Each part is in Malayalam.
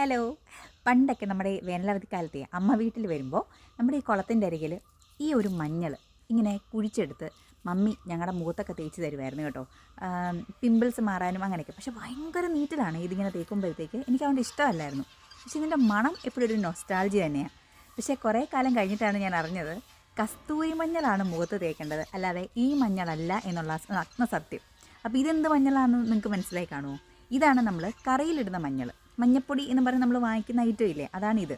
ഹലോ. പണ്ടൊക്കെ നമ്മുടെ വേനലവധി കാലത്തെ അമ്മ വീട്ടിൽ വരുമ്പോൾ നമ്മുടെ ഈ കുളത്തിന്റെ അരികിൽ ഈ ഒരു മഞ്ഞൾ ഇങ്ങനെ കുഴിച്ചെടുത്ത് മമ്മി ഞങ്ങളുടെ മുഖത്തൊക്കെ തേച്ച് തരുമായിരുന്നു കേട്ടോ. പിമ്പിൾസ് മാറാനും അങ്ങനെയൊക്കെ. പക്ഷെ ഭയങ്കര നീറ്റിലാണ് ഇതിങ്ങനെ തേക്കുമ്പോഴത്തേക്ക്. എനിക്ക് അതുകൊണ്ട് ഇഷ്ടമല്ലായിരുന്നു. പക്ഷേ ഇതിന്റെ മണം എപ്പോഴും ഒരു നൊസ്റ്റാൾജി തന്നെയാണ്. പക്ഷേ കുറേ കാലം കഴിഞ്ഞിട്ടാണ് ഞാൻ അറിഞ്ഞത് കസ്തൂരി മഞ്ഞളാണ് മുഖത്ത് തേക്കേണ്ടത്. അല്ലാതെ ഈ മഞ്ഞളല്ല എന്നുള്ള നഗ്നസത്യം അപ്പോൾ ഇതെന്ത് മഞ്ഞളാണെന്ന് നിങ്ങൾക്ക് മനസ്സിലായി കാണുമോ? ഇതാണ് നമ്മൾ കറിയിലിടുന്ന മഞ്ഞൾ മഞ്ഞപ്പൊടി എന്ന് പറഞ്ഞ് നമ്മൾ വാങ്ങിക്കുന്ന ഐറ്റം ഇല്ലേ? അതാണിത്.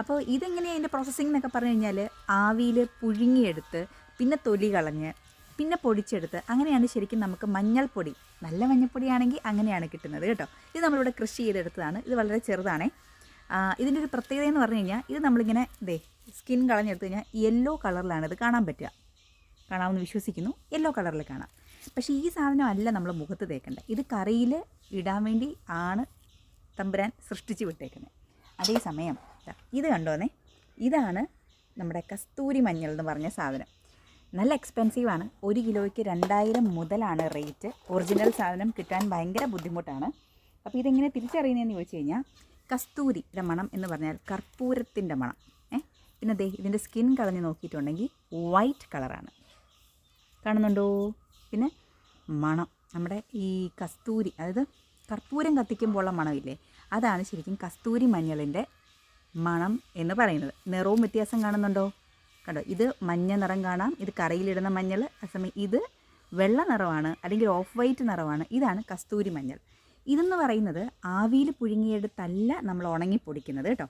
അപ്പോൾ ഇതെങ്ങനെയാണ് അതിന്റെ പ്രോസസ്സിംഗ് എന്നൊക്കെ പറഞ്ഞു കഴിഞ്ഞാൽ ആവിയിൽ പുഴുങ്ങിയെടുത്ത് പിന്നെ തൊലി കളഞ്ഞ് പിന്നെ പൊടിച്ചെടുത്ത് അങ്ങനെയാണ് ശരിക്കും നമുക്ക് മഞ്ഞൾപ്പൊടി നല്ല മഞ്ഞൾപ്പൊടിയാണെങ്കിൽ അങ്ങനെയാണ് കിട്ടുന്നത് കേട്ടോ. ഇത് നമ്മളിവിടെ കൃഷി ചെയ്തെടുത്തതാണ്. ഇത് വളരെ ചെറുതാണേ. ഇതിന്റെ ഒരു പ്രത്യേകത എന്ന് പറഞ്ഞു കഴിഞ്ഞാൽ ഇത് നമ്മളിങ്ങനെ ദേ സ്കിൻ കളഞ്ഞെടുത്ത് കഴിഞ്ഞാൽ യെല്ലോ കളറിലാണ് ഇത് കാണാൻ പറ്റുക. കാണാമെന്ന് വിശ്വസിക്കുന്നു. യെല്ലോ കളറിൽ കാണാം. പക്ഷേ ഈ സാധനം അല്ല നമ്മൾ മുഖത്ത് തേക്കേണ്ടത് ഇത് കറിയിൽ ഇടാൻ വേണ്ടി ആണ് തമ്പുരാൻ സൃഷ്ടിച്ച് വിട്ടേക്കുന്നത് അതേസമയം ഇത് കണ്ടോന്നേ? ഇതാണ് നമ്മുടെ കസ്തൂരി മഞ്ഞൾ എന്ന് പറഞ്ഞ സാധനം. നല്ല എക്സ്പെൻസീവാണ് ഒരു കിലോയ്ക്ക് രണ്ടായിരം മുതലാണ് റേറ്റ് ഒറിജിനൽ സാധനം കിട്ടാൻ ഭയങ്കര ബുദ്ധിമുട്ടാണ്. അപ്പോൾ ഇതെങ്ങനെ തിരിച്ചറിയുന്നതെന്ന് ചോദിച്ചു കഴിഞ്ഞാൽ കസ്തൂരിയുടെ മണം എന്ന് പറഞ്ഞാൽ കർപ്പൂരത്തിന്റെ മണം. ഏ? പിന്നെ ദേ ഇതിന്റെ സ്കിൻ കളഞ്ഞ് നോക്കിയിട്ടുണ്ടെങ്കിൽ വൈറ്റ് കളറാണ് കാണുന്നുണ്ടോ? പിന്നെ മണം. നമ്മുടെ ഈ കസ്തൂരി അതായത് കർപ്പൂരം കത്തിക്കുമ്പോഴുള്ള മണമില്ലേ? അതാണ് ശരിക്കും കസ്തൂരി മഞ്ഞളിന്റെ മണം എന്ന് പറയുന്നത്. നിറവും വ്യത്യാസം കാണുന്നുണ്ടോ? കണ്ടോ? ഇത് മഞ്ഞ നിറം കാണാം. ഇത് കറയിലിടുന്ന മഞ്ഞൾ. അസമയം ഇത് വെള്ള നിറമാണ് അല്ലെങ്കിൽ ഓഫ് വൈറ്റ് നിറമാണ്. ഇതാണ് കസ്തൂരി മഞ്ഞൾ. ഇതെന്ന് പറയുന്നത് ആവിയിൽ പുഴുങ്ങിയെടുത്തല്ല നമ്മൾ ഉണങ്ങി പൊടിക്കുന്നത് കേട്ടോ.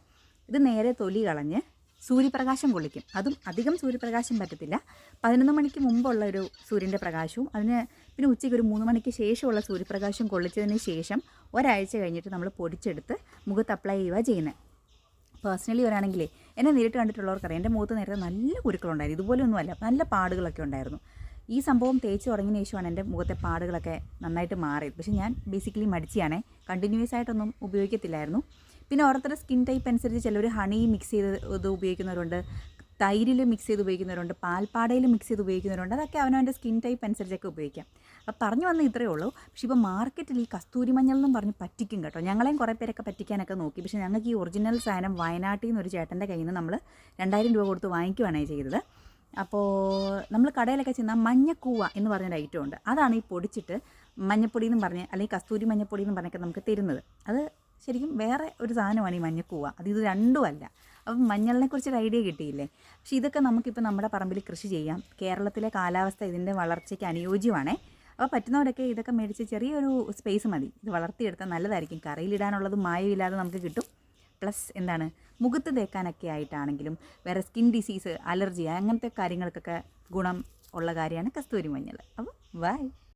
ഇത് നേരെ തൊലി കളഞ്ഞ് സൂര്യപ്രകാശം കൊള്ളിക്കും അതും അധികം സൂര്യപ്രകാശം പറ്റത്തില്ല. പതിനൊന്ന് മണിക്ക് മുമ്പുള്ള ഒരു സൂര്യന്റെ പ്രകാശവും അതിന് പിന്നെ ഉച്ചയ്ക്ക് ഒരു മൂന്ന് മണിക്ക് ശേഷമുള്ള സൂര്യപ്രകാശം കൊള്ളിച്ചതിന് ശേഷം ഒരാഴ്ച കഴിഞ്ഞിട്ട് നമ്മൾ പൊടിച്ചെടുത്ത് മുഖത്ത് അപ്ലൈ ചെയ്യുക ചെയ്യുന്നത് പേഴ്സണലി വരാണെങ്കിലേ എന്നെ നേരിട്ട് കണ്ടിട്ടുള്ളവർക്കറിയാം. എന്റെ മുഖത്ത് നേരത്തെ നല്ല കുരുക്കളുണ്ടായിരുന്നു. ഇതുപോലെ ഒന്നുമല്ല നല്ല പാടുകളൊക്കെ ഉണ്ടായിരുന്നു. ഈ സംഭവം തേച്ച് തുടങ്ങിയ ശേഷമാണ് എന്റെ മുഖത്തെ പാടുകളൊക്കെ നന്നായിട്ട് മാറിയത്. പക്ഷേ ഞാൻ ബേസിക്കലി മടിച്ചാണേ. കണ്ടിന്യൂസ് ആയിട്ടൊന്നും ഉപയോഗിക്കത്തില്ലായിരുന്നു. പിന്നെ ഓരോരുത്തരുടെ സ്കിൻ ടൈപ്പ് അനുസരിച്ച് ചിലർ ഹണി മിക്സ് ചെയ്ത് ഇത് ഉപയോഗിക്കുന്നവരുണ്ട്. തൈരിൽ മിക്സ് ചെയ്ത് ഉപയോഗിക്കുന്നവരുണ്ട്. പാൽപ്പാടയിൽ മിക്സ് ചെയ്ത് ഉപയോഗിക്കുന്നവരുണ്ട്. അതൊക്കെ അവനവന്റെ സ്കിൻ ടൈപ്പ് അനുസരിച്ചൊക്കെ ഉപയോഗിക്കാം. അപ്പോൾ പറഞ്ഞു വന്ന ഇത്രയേ ഉള്ളൂ. പക്ഷേ ഇപ്പോൾ മാർക്കറ്റിൽ ഈ കസ്തൂരി മഞ്ഞൾ എന്നും പറഞ്ഞ് പറ്റിക്കും കേട്ടോ. ഞങ്ങളെയും കുറേ പേരൊക്കെ പറ്റിക്കാനൊക്കെ നോക്കി. പക്ഷേ ഞങ്ങൾക്ക് ഈ ഒറിജിനൽ സാധനം വയനാട്ടിൽ നിന്ന് ഒരു ചേട്ടന്റെ കയ്യിൽ നിന്ന് നമ്മൾ രണ്ടായിരം രൂപ കൊടുത്ത് വാങ്ങിക്കുവാണ് ചെയ്തത്. അപ്പോൾ നമ്മൾ കടയിലൊക്കെ ചെന്നാൽ മഞ്ഞക്കൂവ എന്ന് പറഞ്ഞൊരു ഐറ്റം ഉണ്ട്. അതാണ് ഈ പൊടിച്ചിട്ട് മഞ്ഞപ്പൊടി എന്നും പറഞ്ഞ് അല്ലെങ്കിൽ കസ്തൂരി മഞ്ഞപ്പൊടി എന്ന് പറഞ്ഞൊക്കെ നമുക്ക് തരുന്നത്. അത് ശരിക്കും വേറെ ഒരു സാധനമാണ് ഈ മഞ്ഞക്കൂവ അത് ഇത് രണ്ടും അല്ല. അപ്പം മഞ്ഞളിനെ കുറിച്ചൊരു ഐഡിയ കിട്ടിയില്ലേ? പക്ഷേ ഇതൊക്കെ നമുക്കിപ്പോൾ നമ്മുടെ പറമ്പിൽ കൃഷി ചെയ്യാം. കേരളത്തിലെ കാലാവസ്ഥ ഇതിന്റെ വളർച്ചയ്ക്ക് അനുയോജ്യമാണേ. അപ്പോൾ പറ്റുന്നവരൊക്കെ ഇതൊക്കെ മേടിച്ച് ചെറിയൊരു സ്പേസ് മതി. ഇത് വളർത്തിയെടുത്താൽ നല്ലതായിരിക്കും. കറിയിലിടാനുള്ളത് മായമില്ലാതെ നമുക്ക് കിട്ടും. പ്ലസ് എന്താണ്? മുഖത്ത് തേക്കാനൊക്കെ ആയിട്ടാണെങ്കിലും വേറെ സ്കിൻ ഡിസീസ് അലർജി അങ്ങനത്തെ കാര്യങ്ങൾക്കൊക്കെ ഗുണം ഉള്ള കാര്യമാണ് കസ്തൂരി മഞ്ഞൾ. അപ്പോൾ ബൈ